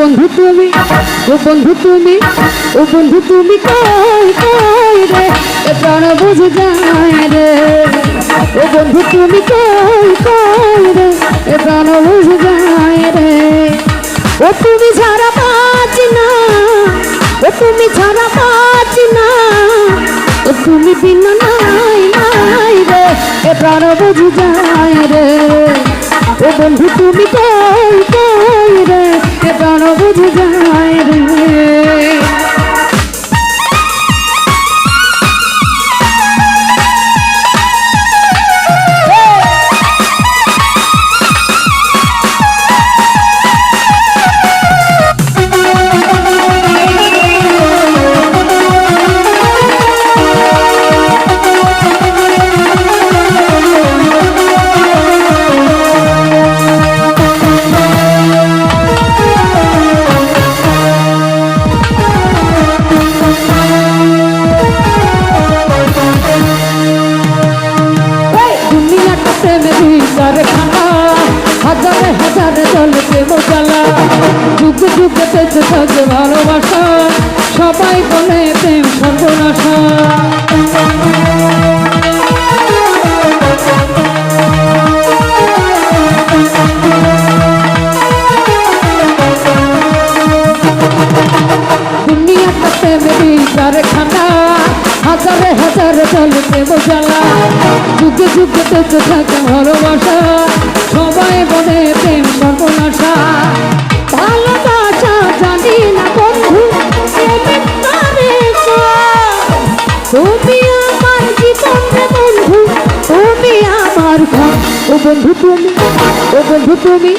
বন্ধু তুমি, ও বন্ধু তুমি, ও বন্ধু তুমি কই কই রে? এ প্রাণ বুঝে যায় রে। ও বন্ধু তুমি কই কই রে? এ প্রাণ বুঝে যায় রে। ও তুমি ছাড়া পাচ্ছি না, ও তুমি ছাড়া পাচ্ছি না, ও তুমি বিন নাই নাই রে। এ প্রাণ বুঝে যায় রে। ও বন্ধু তুমি কই যুগে যুগে পেতে থাকে ভালোবাসা, সবাই বলে প্রেম সর্বনাশা ভালোবাসা জানি না বন্ধু তুমি আমার জীবন বন্ধু, তুমি আমার ঘর। ও বন্ধু তুমি, ও বন্ধু তুমি,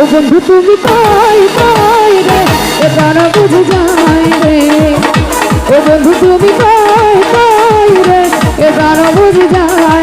ও বন্ধু তুমি কই কই রে এ প্রাণ বুঝে যায় রে। ও বন্ধু তুমি কই কই রে এ প্রাণ বুঝে যায়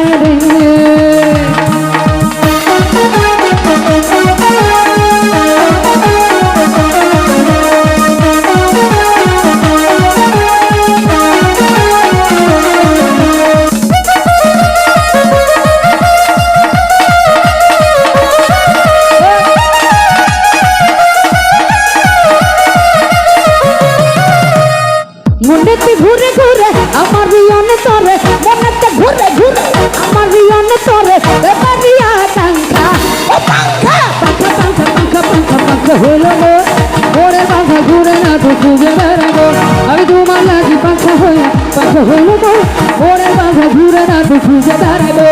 বেড়াবো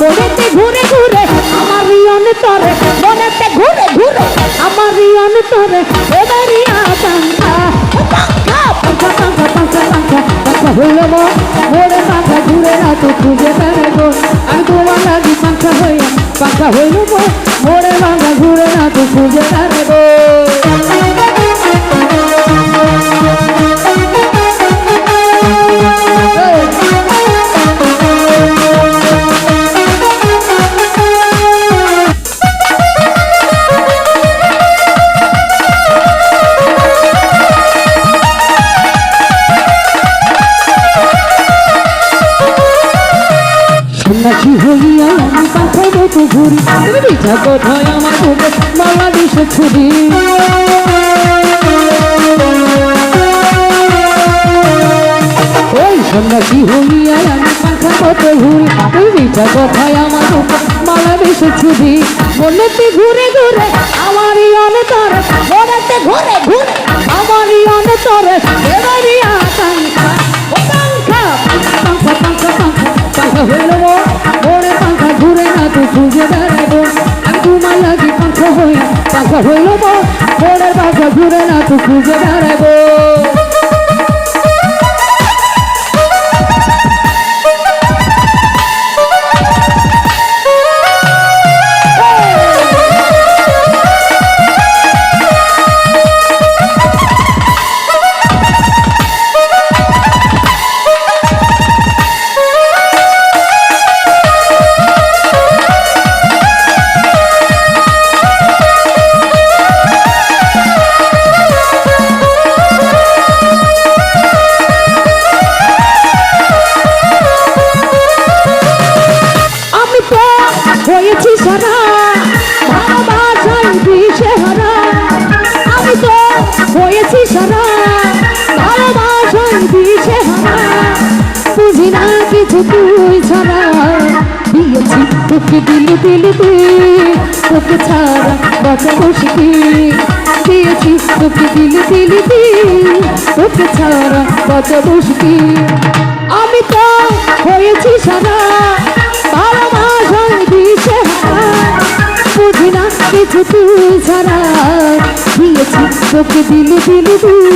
মনেতে ঘুরে ঘুরে আমার রিয়নে তরে মনেতে ঘুরে ঘুরে আমার রিয়নে তরে এবারিয়া পাঙ্খা ও পাঙ্খা পাঙ্খা পাঙ্খা পাঙ্খা পাঙ্খা পাঙ্খা হইল মো মোরে পাঙ্খা ঘুরে না তো খুঁজে বেড়াবো। আমি তোমার লাগি পাঙ্খা হইয়া পাঙ্খা হইল মো মোরে পাঙ্খা ঘুরে না তো খুঁজে বেড়াবো। সন্ন্যাসী হইয়া আমি পাখার মতো ঘুরি? তুমি কোথায় আমার বাংলাদেশে ছুরি। ওই সন্ন্যাসী হইয়া আমি পাখার মতো ঘুরি। তুমি মিঠা কোথায় আমার বুকে বাংলাদেশে ছুরি। মনেতে ঘুরে ঘুরে আমারই মনেতে ঘুরে ঘুরে আমারই আকাঙ্ক্ষা পাঙ্খা হইল মোরে পাঙ্খা ঘুরে না তো খুঁজে বেড়াবো। আমি তোমার লাগি পাখা হইয়া পাখা হইল মোরে পাঙ্খা ঘুরে না তো খুঁজে বেড়াবো। দিলি তোকে ছাড়া বাঁচা মুশকি দিয়েছি তোকে দিলি দিলি তোকে ছাড়া বাঁচা মুশকি আমি তো হয়েছি সারা, বারো মাস দিছে বুঝি না কিছু তুই ছাড়া। দিয়েছি, তোকে দিলি দিলি দিল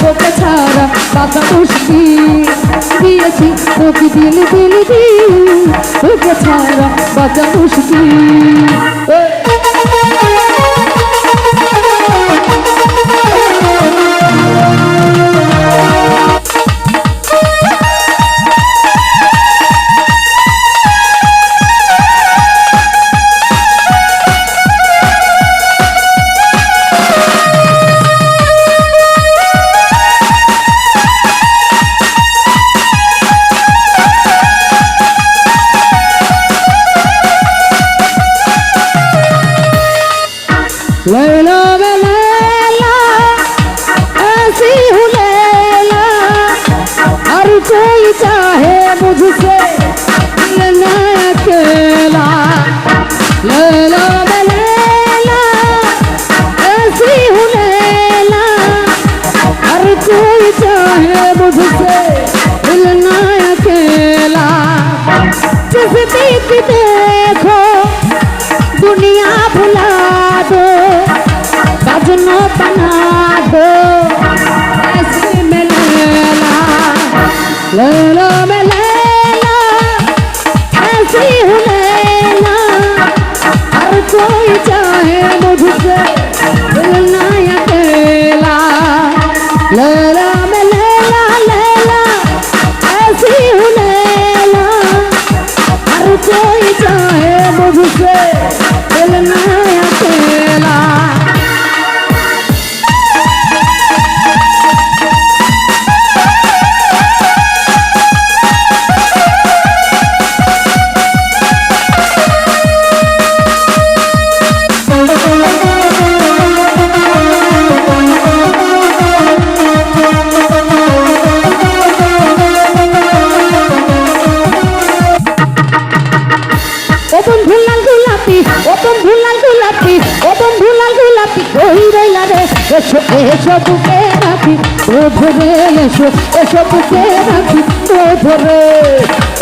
তোকে ছাড়া বাঁচা মুশকিল। দিয়েছি, তোকে দিলি দিলি তোকে ছাড়া বাঁচা মুশকিল। বুঝতে না। বুকে রাখি, ও ধরে।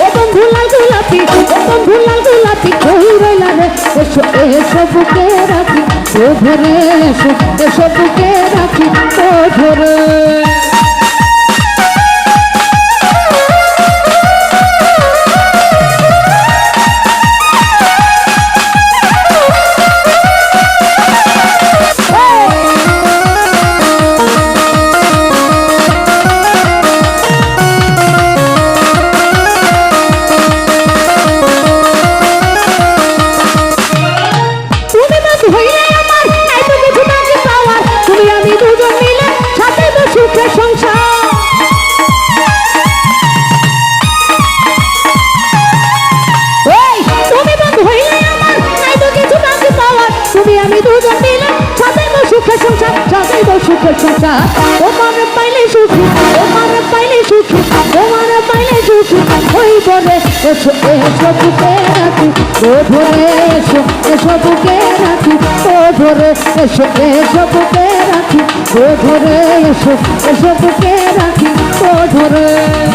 ও বন্ধু, লাল গোলাপি, ও বন্ধু, লাল গোলাপি কই রইলা রে এসো এসো, বুকে রাখি, ও ধরে। এসো এসো, বুকে রাখি, ও ধরে। সংসার তোমার পাইলে সুখী, তোমার পাইলে সুখী, তোমার পাইলে সুখী। ওই বলে, এসো এসো বুকে রাখি, ও ধরে এসো এসো বুকে রাখি, ও ধরে এসো এসো বুকে রাখি, ও ধরে এসো এসো বুকে রাখি, ও ধরে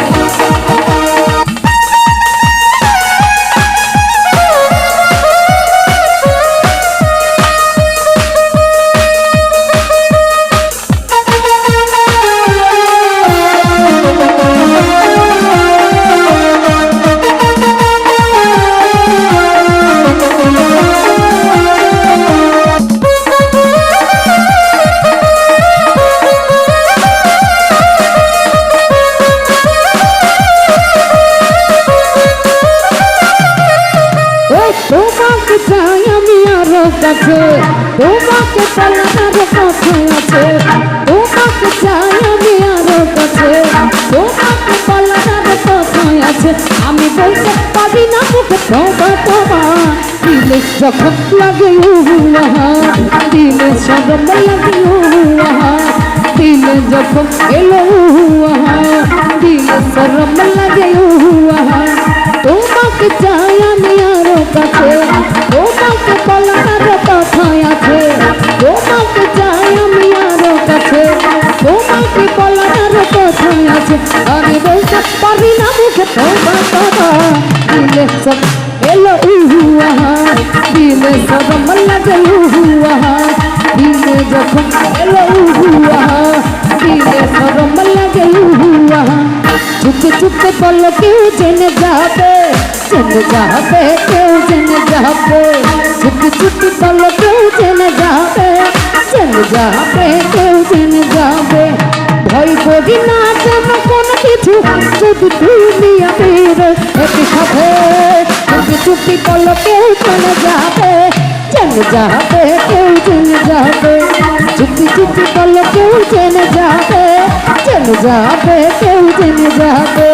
দিলে সরম লাগে উহা দিলে যখন এলো উহা দিলে সরম লাগে উহা তোমাকে চাই আমি আরও কাছে তোমাকে বলার কথাই আছে তোমাকে চাই আমি আরও কাছে তোমাকে বলার কথাই আছে আমি বলতে পারি না মুখে তোমার কথা দিলে সব এলো উহু আহা দিলে সব লাগে উহু আহা চুপে চুপে বলো কেউ জেনে যাবে জেনে যাবে, কেউ জেনে যাবে। চুপে চুপে বলো কেউ জেনে যাবে জেনে যাবে, কেউ জেনে যাবে। ভয় করি না যেন কোনো কিছু শুধু তুমি আমি একই সাথে। চুপি চুপি বলো কেউ জেনে যাবে জেনে যাবে, কেউ জেনে যাবে। চুপি চুপি বলো কেউ জেনে যাবে জেনে যাবে কেউ জেনে যাবে।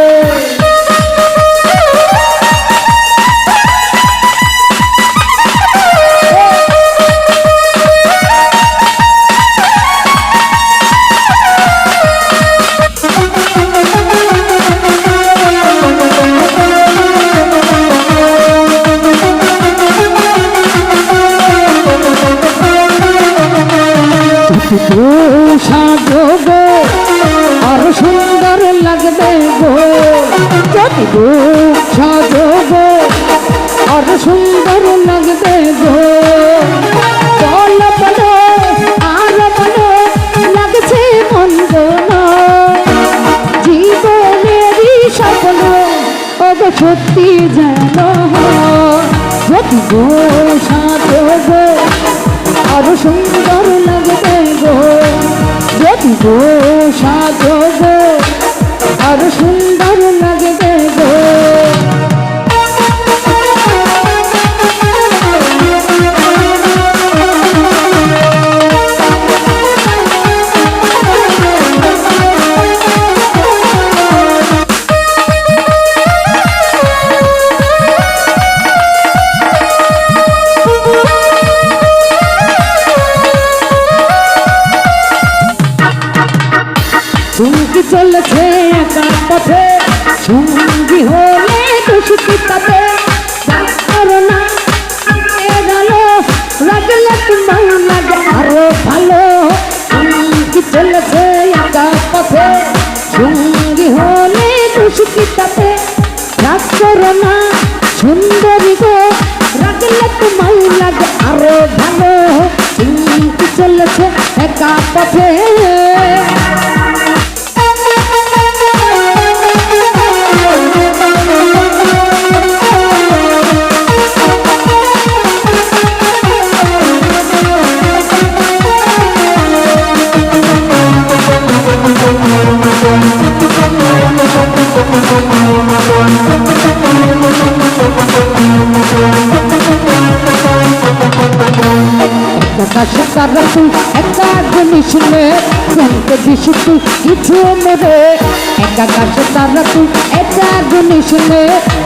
সুন্দর লাগবে জিনিস নে জানতে দিস তুই কিছু মরে একা আকাশে তারা তুই একা জিনিস নে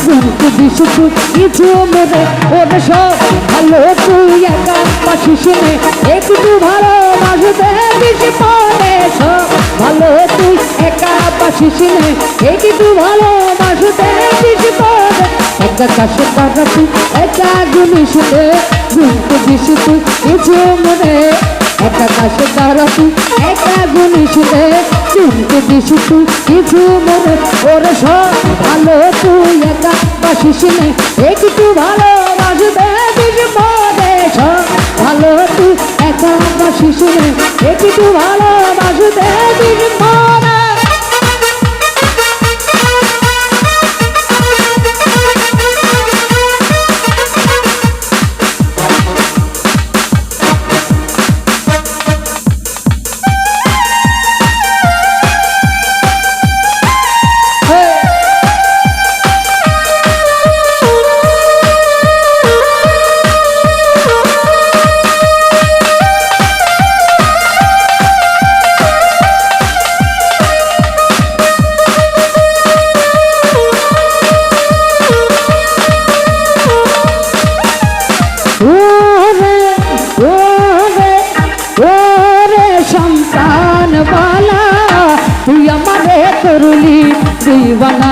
জানতে দিস তুই কিছু মরে ওরে সব ভালো, তুই একা পাশিস নে একটু ভালো বাসতে দিস পরে সব ভালো, তুই একা পাশিস নে একটু ভালো বাসতে দিস পরে একা কাশে তারা তুই একা জিনিস নে জানতে দিস তুই কিছু মনে একা কাছে তারা তুই একা গুনিস রে চিনতে দিস তুই কিছু মনে ওরে সব ভালো। তুই একা বাসিস নে, একটু ভালো বাসবে মনে সব ভালো। তুই একা বাসিস নে, একটু ভালো দিবানা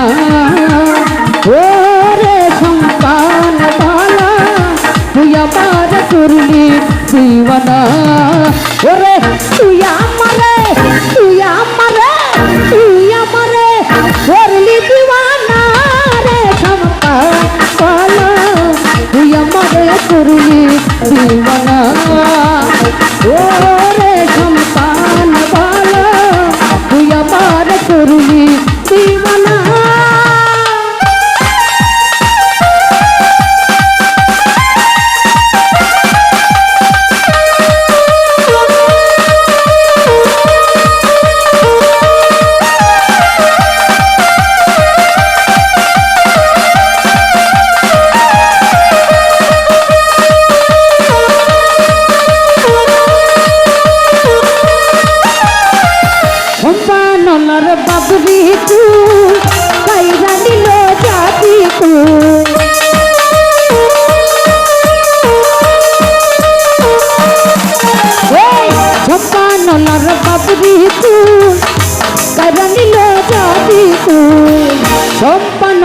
ও রে সন্তান বালা, তুই আমার করলি দিবানা ওরে তুই আমারে তুই আমারে তুই আমারে করলি দিবানা রে সন্তান বালা, তুই আমারে করলি দিবানা ও রে সন্তান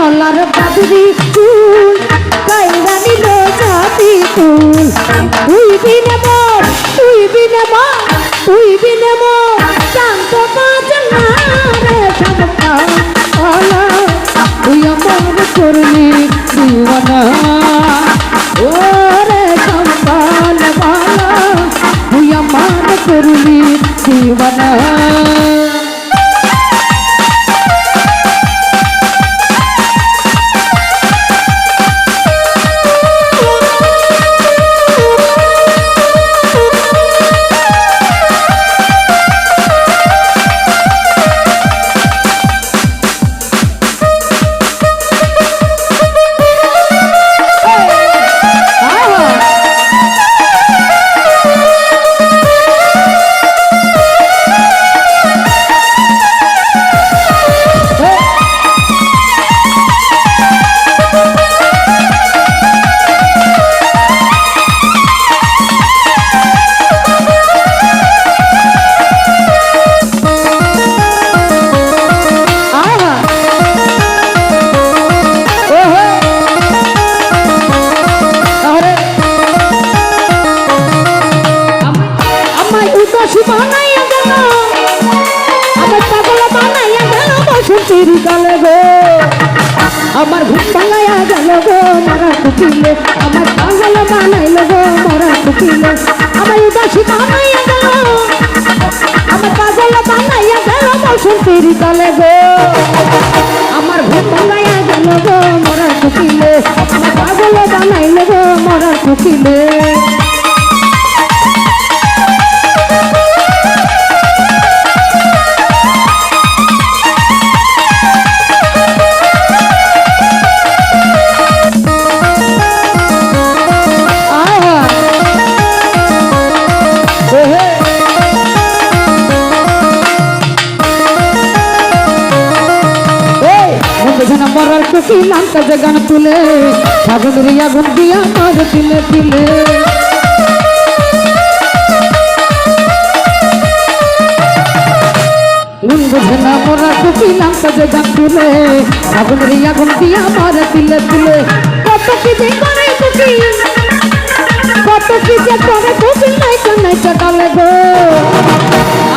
সম্পানলার বাদুরি ফুল, কাইরা নিল জাতি ফুল। তুই বিনে মর তুই বিনে মর তুই বিনে মর শান্ত কাজ না রে উদাসী বানাইয়া গেল। আমার পাগল বানাইয়া গেল বসন্তীর গালে গো। আমার ঘুম ভাঙাইয়া গেল গো, মারা কুকিলে। আমার পাগল বানাইল গো, মারা কুকিলে। আমার উদাসী বানাইয়া গেল। আমার পাগল বানাইয়া গেল বসন্তীর গালে গো। আমার ঘুম ভাঙাইয়া গেল গো, মরা কুকিলে। আমার পাগল বানাইল গো, মরা কুকিলে। লাঙ্কা যে গান তুলে ফাগুন রিয়া গুন দিয়া মার দিলে দিলে। গুন বুঝে না মরার খুশি লাঙ্কা যে গান তুলে ফাগুন রিয়া গুন দিয়া মার দিলে দিলে। কত কি যে করে খুশি কত কি যে করে খুশি নাই তো নাই গো।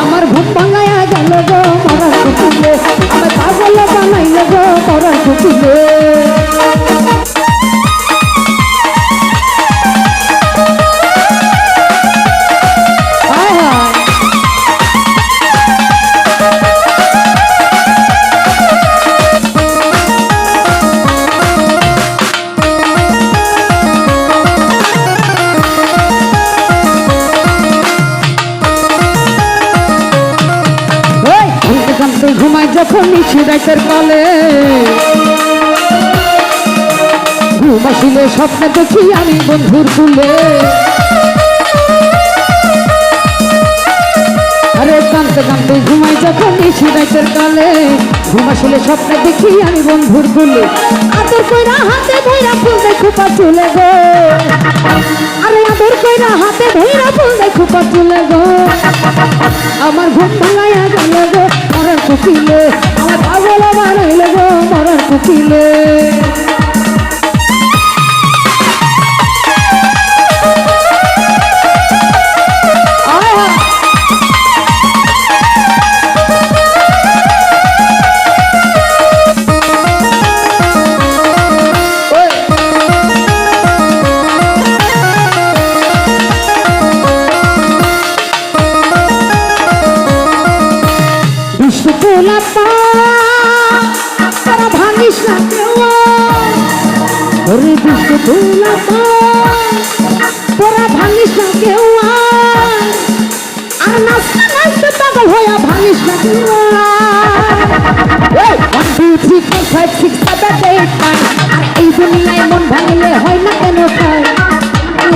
আমার ঘুম ভাঙায়া গেল গো আমার পাগল বানাইল করা মরার রাইতের কলে। ঘুম স্বপ্নে দেখি আমি বন্ধুর কুলে আরে কানতে কানতে ঘুমাই যখন নিচে রাইতের কলে। ঘুম স্বপ্নে দেখি আমি বন্ধুর কুলে আদর কইরা হাতে ধইরা ফুল দেখো পা চলে গো। আরে আদর কইরা হাতে ধইরা ফুল দেখো পা চলে গো। আমার ঘুম ভাঙাইয়া গেল গো, মরার কুকিলে। মরার ভুলা তোরা ভাঙিস না কেউ আর। নাচতে নাচতে পাগল হইয়া ভাঙিস না কেউ one two three four five six seven eight nine আর এই দুনিয়ায় মন ভাঙলে হয় না কেন খায়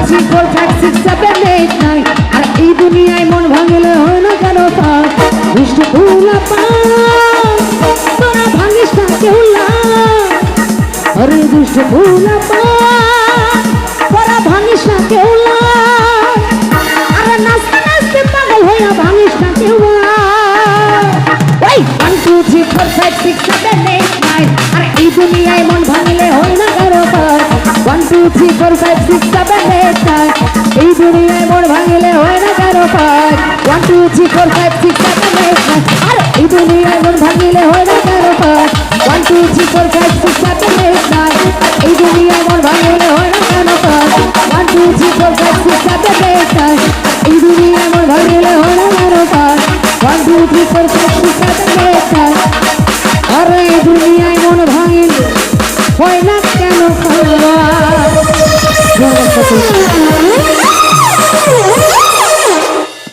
three four five six seven eight nine আর এই দুনিয়ায় মন ভাঙলে হয় না কেন খায় মিষ্টি ভুলা তোরা ভুলা তোরা ভাঙিস না কেউ আরে নাচতে নাচতে পাগল হইয়া ভাঙিস না কেউ ওই one two three four five six seven eight nine আর এই দুনিয়ায় মন ভাঙলে হয় না কারও one two three four five six seven eight nine এই দুনিয়ায় মন ভাঙলে হয় না কারও one two three four five six seven eight nine আর এই দুনিয়ায় মন ভাঙলে হয় না কারও one two three four five six seven eight nine এই দুনিয়ায় মন ভাঙলে হয় না কেন one two three four five six seven eight nine এই দুনিয়ায় মন ভাঙলে হয় না কেন one two three four five six seven eight nine আরে, এই দুনিয়ায় মন ভাঙিলে হয় না